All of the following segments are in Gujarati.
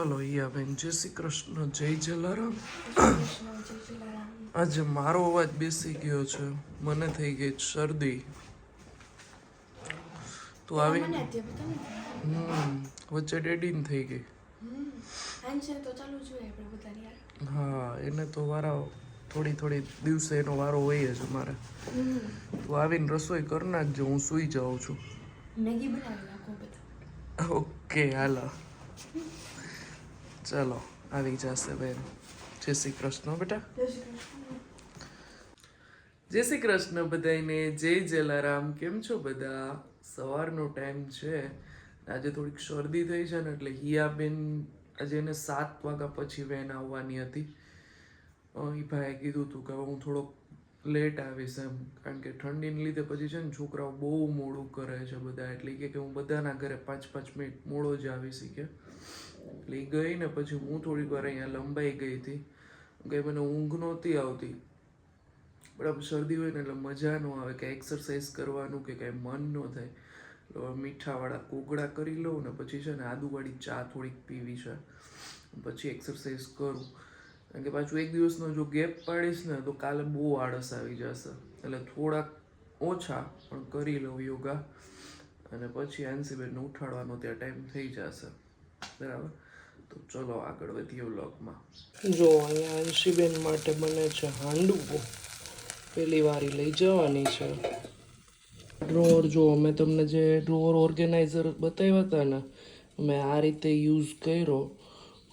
ચાલો યા બેન. જય શ્રી કૃષ્ણ. જય જલારામ. આજે મારો અવાજ બેસી ગયો છે. મને થઈ ગઈ શરદી. તું આવી વચ્ચે ડેડી ને. હમ વચ્ચે ડેડીન થઈ ગઈ. હા એને તો વારા થોડી થોડી દિવસે એનો વારો હોય જ મારે તું આવીને રસોઈ કરના નાખજો હું સૂઈ જાઉં છું. ઓકે હાલો. ચાલો આવી જશે બેન. જય શ્રી કૃષ્ણ બેટા. જય શ્રી કૃષ્ણ. બધાને જય જલારામ. કેમ છો બધા? સવારનો ટાઈમ છે. આજે થોડીક શરદી થઈ છે ને એટલે હિયાબેન આજે એને સાત વાગ્યા પછી વેન આવવાની હતી. એ ભાઈએ કીધું હતું કે હું થોડોક લેટ આવીશ એમ. કારણ કે ઠંડીને લીધે પછી છે ને છોકરાઓ બહુ મોડું કરે છે બધા. એટલે કે હું બધાના ઘરે પાંચ પાંચ મિનિટ મોડો જ આવી શીખે એટલે એ ગઈ ને પછી હું થોડીક વાર અહીંયા લંબાઈ ગઈ હતી. કંઈ મને ઊંઘ નહોતી આવતી. બરાબર શરદી હોય ને એટલે મજા ન આવે કે એક્સરસાઇઝ કરવાનું કે કાંઈ મન ન થાય. એટલે મીઠાવાળા કોગળા કરી લઉં ને પછી છે ને આદુવાળી ચા થોડીક પીવી છે. પછી એક્સરસાઇઝ કરું. કારણ કે પાછું એક દિવસનો જો ગેપ પાડીશ ને તો કાલે બહુ આળસ આવી જશે. એટલે થોડાક ઓછા પણ કરી લઉં યોગા. અને પછી એનસીબેનને ઉઠાડવાનો ત્યાં ટાઈમ થઈ જશે. બરાબર? તો ચલો આગળ વધીએ વ્લોગમાં. જો, અહીંયા અંશીબેન માટે બને છે હાંડવો. પહેલી વારી લઈ જવાની છે. ડ્રોર જો મેં તમને જે ડ્રોર ઓર્ગેનાઇઝર બતાવ્યા હતા ને મેં આ રીતે યુઝ કર્યો,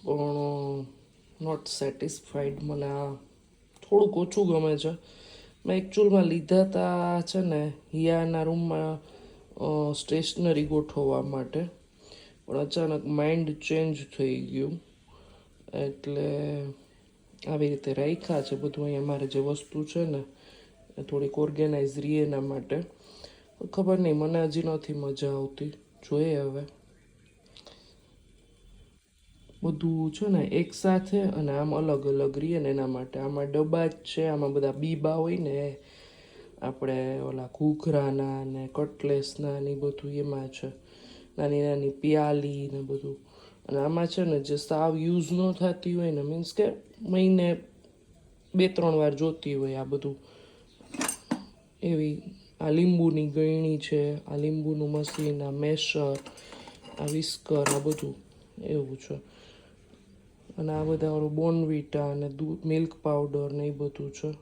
પણ નોટ સેટિસ્ફાઈડ મને આ થોડુંક ઓછું ગમે છે. મેં એકચ્યુઅલમાં લીધા હતા છે ને, હિયાના રૂમમાં સ્ટેશનરી ગોઠવવા માટે. પણ અચાનક માઇન્ડ ચેન્જ થઈ ગયું. એટલે આવી રીતે રાખ્યા છે બધું અહીંયા મારે જે વસ્તુ છે ને, એ થોડીક ઓર્ગેનાઇઝ રહીએ એના માટે. ખબર નહીં, મને હજી નથી મજા આવતી. જોઈએ હવે. બધું છે ને એક સાથે અને આમ અલગ અલગ રહીએ ને એના માટે. આમાં ડબ્બા જ છે, આમાં બધા બીબા હોય ને, આપણે ઓલા ઘૂઘરાના ને કટલેસના ને બધું એમાં છે. નાની નાની પિયાલી ને બધું. અને આમાં છે ને જે સાવ યુઝ ન થતી હોય ને મીન્સ કે મહિને બે, ત્રણ વાર જોતી હોય આ બધું. એવી આ લીંબુની ગળણી છે, આ લીંબુનું મશીન, આ મેશર, આ વિસ્કર આ બધું એવું છે. અને આ બધા ઓલું બોનવીટા અને દૂધ મિલ્ક પાવડર ને એ બધું છે.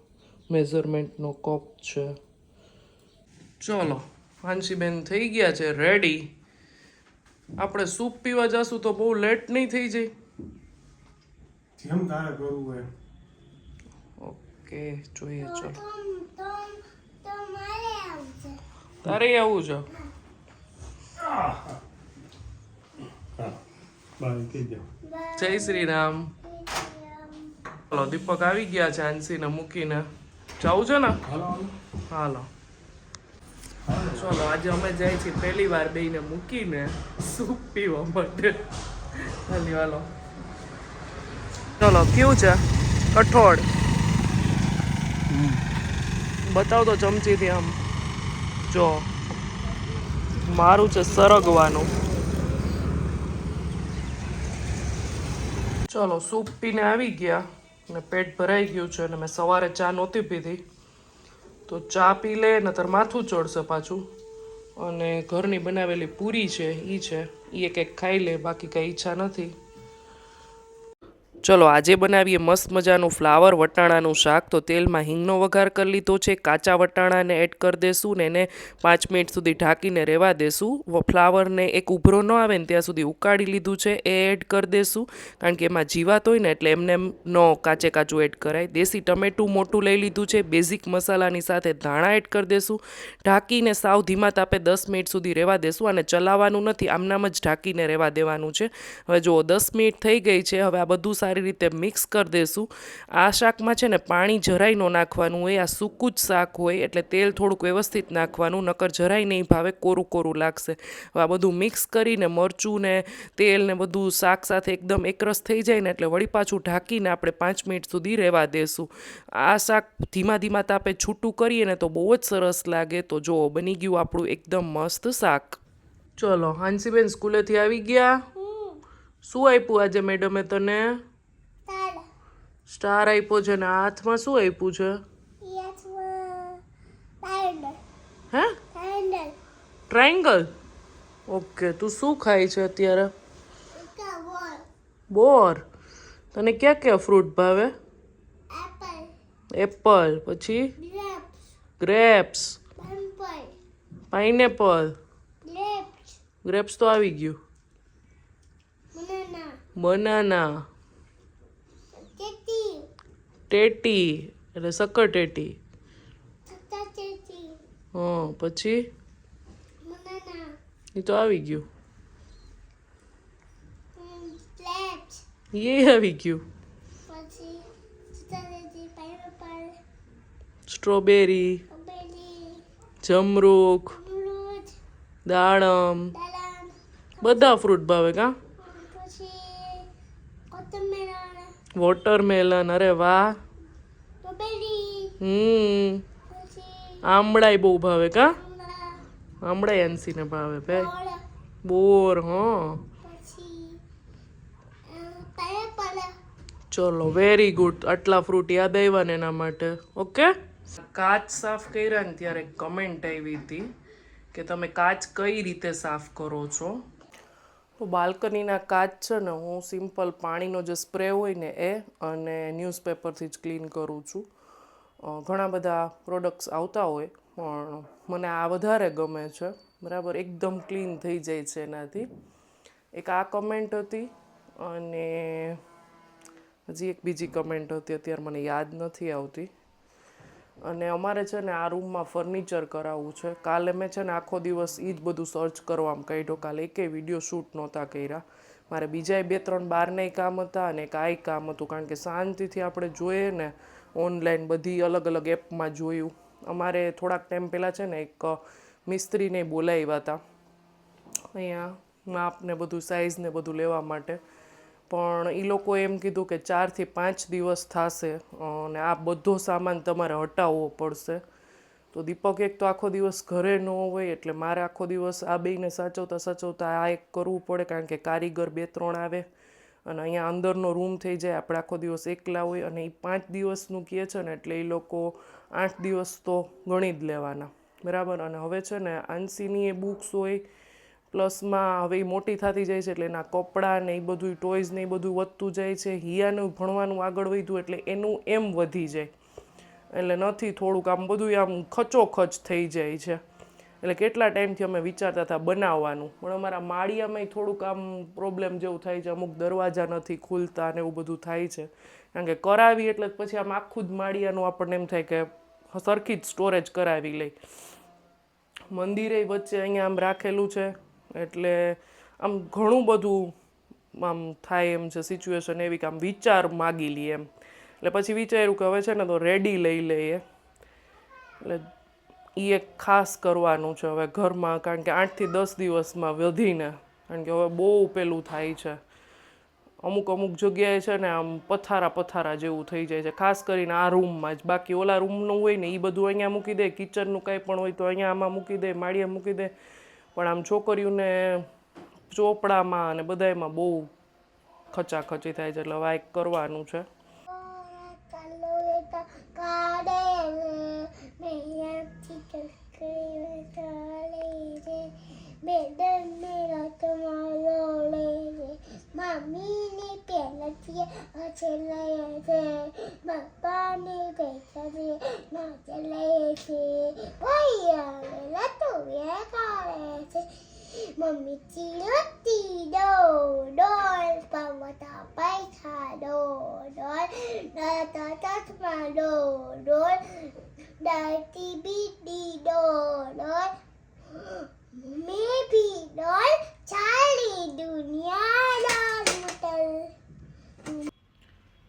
મેઝરમેન્ટનો કપ છે. ચલો હાંસીબેન થઈ ગયા છે રેડી આપણે સૂપ પીવા જાશું તો બહુ લેટ નહીં થઈ જાય. જેમ તારે કરવું હોય ઓકે જોઈએ ચલો. તારે આવું છે? જય શ્રી રામ ચલો દીપક આવી ગયા છે આંસીને મૂકીને. જવું છે ને? હાલો હાલો. હાલો. ચલો આજે અમે જાય છીએ પહેલી વાર બેને મૂકીને. સૂપ પીવા માટે હાલી. હાલો ચલો કેવું છે? કઠોળ. બતાવ તો ચમચીથી આમ. જો. મારું છે સરગવાનું. ચલો સૂપ પીને આવી ગયા. ને પેટ ભરાઈ ગયું છે અને મેં સવારે ચા નહોતી પીધી. તો ચા પી લે નતર માથું ચડશે પાછું. અને ઘરની બનાવેલી પૂરી છે એ છે. એ એક એક ખાઈ લે, બાકી કંઈ ઈચ્છા નથી. ચલો, આજે બનાવીએ મસ્ત મજાનું ફ્લાવર વટાણાનું શાક. તો તેલમાં હિંગનો વઘાર કરી લીધો છે, કાચા વટાણાને એડ કરી દેશું ને એને પાંચ મિનિટ સુધી ઢાંકીને રહેવા દેશું. ફ્લાવરને એક ઉભરો ન આવે ને ત્યાં સુધી ઉકાળી લીધું છે, એ એડ કરી દેશું. કારણ કે એમાં જીવાત હોય ને એટલે એમને એમ ન કાચે કાચું એડ કરાય. દેશી ટમેટું મોટું લઈ લીધું છે, બેઝિક મસાલાની સાથે ધાણા એડ કરી દેશું. ઢાંકીને સાવ ધીમા તાપે દસ મિનિટ સુધી રહેવા દેશું અને ચલાવવાનું નથી, આમનામ જ ઢાંકીને રહેવા દેવાનું છે. હવે જુઓ, દસ મિનિટ થઈ ગઈ છે, હવે આ બધું સારી રીતે મિક્સ કરી દેશું. આ શાકમાં છે ને પાણી જરાય ન નાખવાનું હોય આ સૂકું જ શાક હોય એટલે તેલ થોડુંક વ્યવસ્થિત નાખવાનું નકર જરાય નહીં ભાવે કોરું કોરું લાગશે. આ બધું મિક્સ કરીને મરચું ને તેલ ને બધું શાક સાથે એકદમ એકરસ થઈ જાય ને એટલે વળી પાછું ઢાંકીને આપણે પાંચ મિનિટ સુધી રહેવા દેશું. આ શાક ધીમા ધીમા તાપે છૂટું કરીએ ને તો બહુ જ સરસ લાગે. તો જો બની ગયું આપણું એકદમ મસ્ત શાક. ચલો હાંસીબેન સ્કૂલેથી આવી ગયા. શું આપ્યું આજે મેડમે તને? સ્ટાર આપ્યો છે ને હાથમાં શું આપ્યું છે? હે? ટ્રાયંગલ ઓકે તું શું ખાય છે અત્યારે? બોર. તને ક્યાં ક્યાં ફ્રૂટ ભાવે? એપલ પછી? ગ્રેપ્સ પાઇનેપલ ગ્રેપ્સ તો આવી ગયું. બનાના ટેટી એટલે સક્કર ટેટી. હા પછી? એ તો આવી ગયું. એ આવી ગયું. સ્ટ્રોબેરી જમરૂખ દાડમ. બધા ફ્રૂટ ભાવે કા? વોટરમેલન અરે વાહ. હમ. આમળાય બહુ ભાવે કા? આમળાય એનસીને ભાવે ભાઈ. બોર, હા. ચલો વેરી ગુડ આટલા ફ્રૂટ યાદ આવ્યા ને એના માટે. ઓકે કાચ સાફ કર્યા ને ત્યારે કમેન્ટ આવી હતી કે તમે કાચ કઈ રીતે સાફ કરો છો? તો બાલ્કનીના કાચ છે ને, હું સિમ્પલ પાણીનો જે સ્પ્રે હોય ને એ અને ન્યૂઝપેપરથી જ ક્લીન કરું છું. ઘણા બધા પ્રોડક્ટ્સ આવતા હોય, પણ મને આ વધારે ગમે છે. બરાબર, એકદમ ક્લીન થઈ જાય છે એનાથી. એક આ કમેન્ટ હતી અને હજી એક બીજી કમેન્ટ હતી, અત્યારે મને યાદ નથી આવતી. અને અમારે છે ને આ રૂમમાં ફર્નિચર કરાવવું છે. કાલે મેં છે ને આખો દિવસ એ જ બધું સર્ચ કરવામાં કાઢ્યો. કાલે એકેય વીડિયો શૂટ નહોતા કર્યા. મારે બીજાય બે ત્રણ બારનાય કામ હતા અને એક આય કામ હતું. કારણ કે શાંતિથી આપણે જોઈએ ને ઓનલાઈન બધી અલગ અલગ એપમાં જોયું. અમારે થોડાક ટાઈમ પહેલાં છે ને એક મિસ્ત્રીને બોલાવ્યા હતા. અહીંયા માપ ને બધું સાઈઝ ને બધું લેવા માટે. પણ એ લોકો એમ કીધું કે ચારથી પાંચ દિવસ થશે, અને આ બધો સામાન તમારે હટાવવો પડશે. તો દીપક એક તો આખો દિવસ ઘરે ન હોય, એટલે મારે આખો દિવસ આ બેયને સાચવતા સાચવતા આ એક કરવું પડે, કારણ કે કારીગર બે ત્રણ આવે, અને અહીંયા અંદરનો રૂમ થઈ જાય, આપણે આખો દિવસ એકલા હોય, અને એ પાંચ દિવસનું કહે છે ને, એટલે એ લોકો આઠ દિવસ તો ગણી જ લેવાના. બરાબર? અને હવે છે ને આંસીની એ બુક્સ હોય પ્લસમાં હવે એ મોટી થતી જાય છે એટલે એના કપડાં ને એ બધું ટોયઝ ને એ બધું વધતું જાય છે, હિયાનું ભણવાનું આગળ વધ્યું એટલે એનું એમ વધી જાય. એટલે નથી થોડુંક આમ બધું આમ ખચોખચ થઈ જાય છે. એટલે કેટલા ટાઈમથી અમે વિચારતા હતા બનાવવાનું. પણ અમારા માળિયામાંય થોડુંક આમ પ્રોબ્લેમ જેવું થાય છે, અમુક દરવાજા નથી ખુલતા ને એવું બધું થાય છે. કારણ કે કરાવી એટલે પછી આમ આખું જ માળિયાનું આપણને એમ થાય કે સરખી જ સ્ટોરેજ કરાવી લઈ. મંદિરે વચ્ચે અહીંયા આમ રાખેલું છે. એટલે આમ ઘણું બધું આમ થાય એમ છે સિચ્યુએશન એવી કે આમ વિચાર માગી લઈએ એમ. એટલે પછી વિચાર્યું કે હવે છે ને તો રેડી લઈ લઈએ. એટલે એ એક ખાસ કરવાનું છે હવે ઘરમાં, કારણ કે આઠથી દસ દિવસમાં વધીને, કારણ કે હવે બહુ પેલું થાય છે. અમુક અમુક જગ્યાએ છે ને આમ પથારા પથારા જેવું થઈ જાય છે, ખાસ કરીને આ રૂમમાં જ. બાકી ઓલા રૂમનું હોય ને એ બધું અહીંયા મૂકી દે કિચનનું કાંઈ પણ હોય તો અહીંયા આમાં મૂકી દે માળીએ મૂકી દે. પણ આમ છોકરીઓને ચોપડામાં અને બધાયમાં બહુ ખચાખચી થાય છે એટલે એક કરવાનું છે. મમ્મીની પહેલાથી છે. પપ્પાની 没劲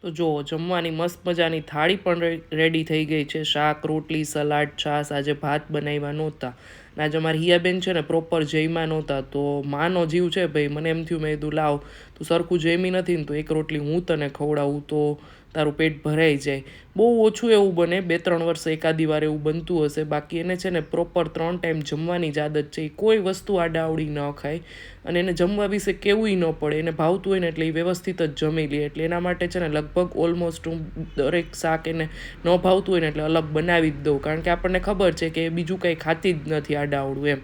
તો જો જમવાની મસ્ત મજાની થાળી પણ રેડી થઈ ગઈ છે. શાક, રોટલી, સલાડ, છાશ આજે ભાત બનાવ્યા નહોતા. ને આજે મારી હિયાબેન છે ને પ્રોપર જયમાં નહોતા. તો માનો જીવ છે ભાઈ, મને એમ થયું, મેં કીધું, લાવ, તું સરખું જમી નથી ને તો એક રોટલી હું તને ખવડાવું તો તારું પેટ ભરાઈ જાય. બહુ ઓછું એવું બને બે ત્રણ વર્ષ એકાદી વાર એવું બનતું હશે. બાકી એને છે ને પ્રોપર ત્રણ ટાઈમ જમવાની જ આદત છે. એ કોઈ વસ્તુ આડાવડી ન ખાય અને એને જમવા વિશે કેવુંય ન પડે. એને ભાવતું હોય ને એટલે એ વ્યવસ્થિત જ જમી લે. એટલે એના માટે છે ને લગભગ ઓલમોસ્ટ હું દરેક શાક એને ન ભાવતું હોય ને એટલે અલગ બનાવી જ દઉં. કારણ કે આપણને ખબર છે કે એ બીજું કંઈ ખાતી જ નથી આડાવડું એમ.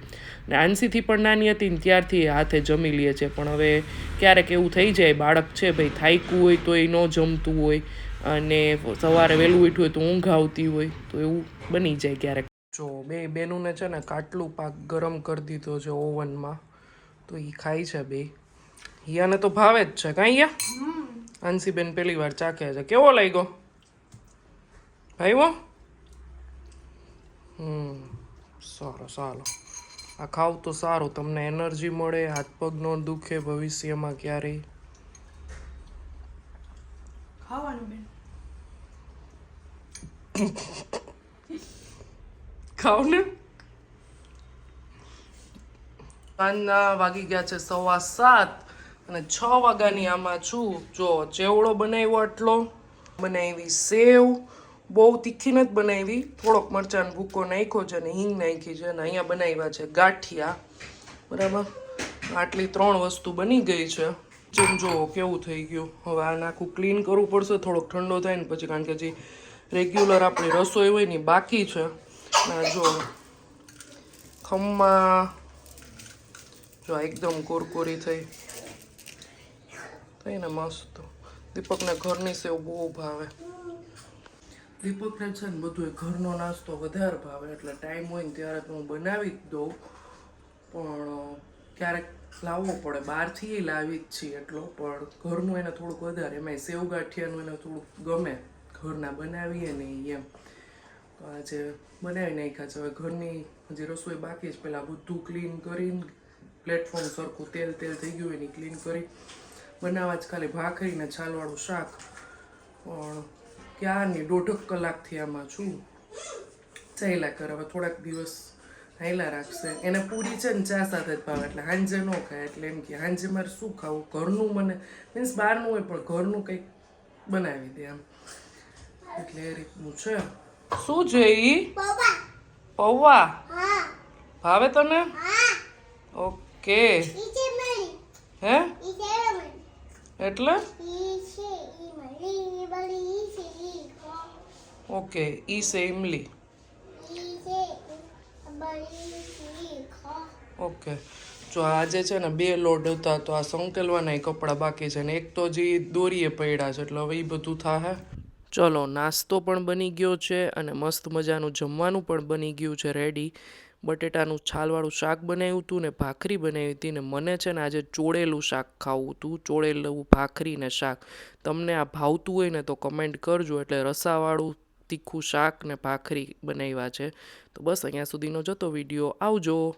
ને આંસીથી પણ નાની હતી ને ત્યારથી હાથે જમી લે છે. પણ હવે ક્યારેક એવું થઈ જાય, બાળક છે, ભાઈ થાયકું હોય તો એ ન જમતું હોય. અને સવારે વહેલું ઉઠ્યું હોય તો ઊંઘ આવતી હોય તો એવું બની જાય ક્યારેક. જો બે બેનુંને છે ને કાટલું પાક ગરમ કરી દીધો છે ઓવનમાં તો એ ખાય છે બે. હિયાને તો ભાવે જ છે કાંઈ યા? આંસીબેન પહેલી વાર ચાખે છે. કેવો લાગ્યો? ભાઈવો હમ સારો સારો આ ખાવ તો સારું તમને એનર્જી મળે હાથ પગ ન દુખે ભવિષ્યમાં ક્યારેય ખાવાનું બેન ખાવ ને સાંજના વાગી ગયા છે સવા સાત અને છ વાગ્યાની આમાં છું. જો ચેવડો બનાવ્યો આટલો? બનાવી સેવ. બહુ તીખી નથી બનાવી. થોડોક મરચાંનો ભૂકો નાખ્યો છે અને હિંગ નાખી છે અને અહીંયા બનાવ્યા છે ગાંઠિયા. બરાબર? આટલી ત્રણ વસ્તુ બની ગઈ છે. જેમ જુઓ કેવું થઈ ગયું. હવે આ નાખું, ક્લીન કરવું પડશે, થોડોક ઠંડો થાય ને પછી કારણ કે જે રેગ્યુલર આપણી રસોઈ હોય ને બાકી છે. ના, જો. ખમ્મા જો, એકદમ કોરકોરી થઈ. થઈને મસ્ત. દીપકને ઘરની સેવ બહુ ભાવે. દીપકને છે ને બધું ઘરનો નાસ્તો વધારે ભાવે, એટલે ટાઈમ હોય ને ત્યારે હું બનાવી જ દઉં. પણ ક્યારેક લાવવો પડે. બહારથી લાવી જ છીએ એટલો. પણ ઘરનું એને થોડુંક વધારે. એમાંય સેવ ગાંઠિયાનું એને થોડુંક ગમે. ઘરના બનાવીએ ને એમ. આજે બનાવી નાખ્યા છે. હવે ઘરની જે રસોઈ બાકી છે, પહેલાં બધું ક્લીન કરીને પ્લેટફોર્મ સરખું તેલ તેલ થઈ ગયું એની ક્લીન કરી બનાવવા જ ખાલી ભાખરીને છાલવાળું શાક. પણ ક્યારની દોઢક કલાકથી આમાં છું. ચાલ્યા કરે. હવે થોડાક દિવસ હાયલા રાખશે. એને પૂરી છે ને ચા સાથે જ ભાવે. એટલે હાંજે ન ખાય. એટલે એમ કે હાંજે મારે શું ખાવું? ઘરનું મને મીન્સ બહારનું હોય પણ ઘરનું કંઈક બનાવી દે એમ. એટલે એ રીતનું છે. શું છે ઈ? પૌવા. ભાવે તને? ઓકે. હે? એટલે? ઓકે ઈ છે ઇમલી ઓકે. જો આજે છે ને બે લોડ હતા તો આ સંકેલવાના કપડાં બાકી છે ને એક તો જે દોરીએ પડ્યા છે એટલે હવે એ બધું થાહે. ચલો, નાસ્તો પણ બની ગયો છે અને મસ્ત મજાનું જમવાનું પણ બની ગયું છે રેડી બટેટાનું છાલવાળું શાક બનાવ્યું હતું ને ભાખરી બનાવી હતી ને મને છે ને આજે ચોળેલું શાક ખાવું હતું ચોળેલું ભાખરી ને શાક. તમને આ ભાવતું હોય ને તો કમેન્ટ કરજો, એટલે રસાવાળું તીખું શાક ને ભાખરી બનાવ્યા છે. તો બસ અહીંયા સુધીનો જતો વીડિયો. આવજો!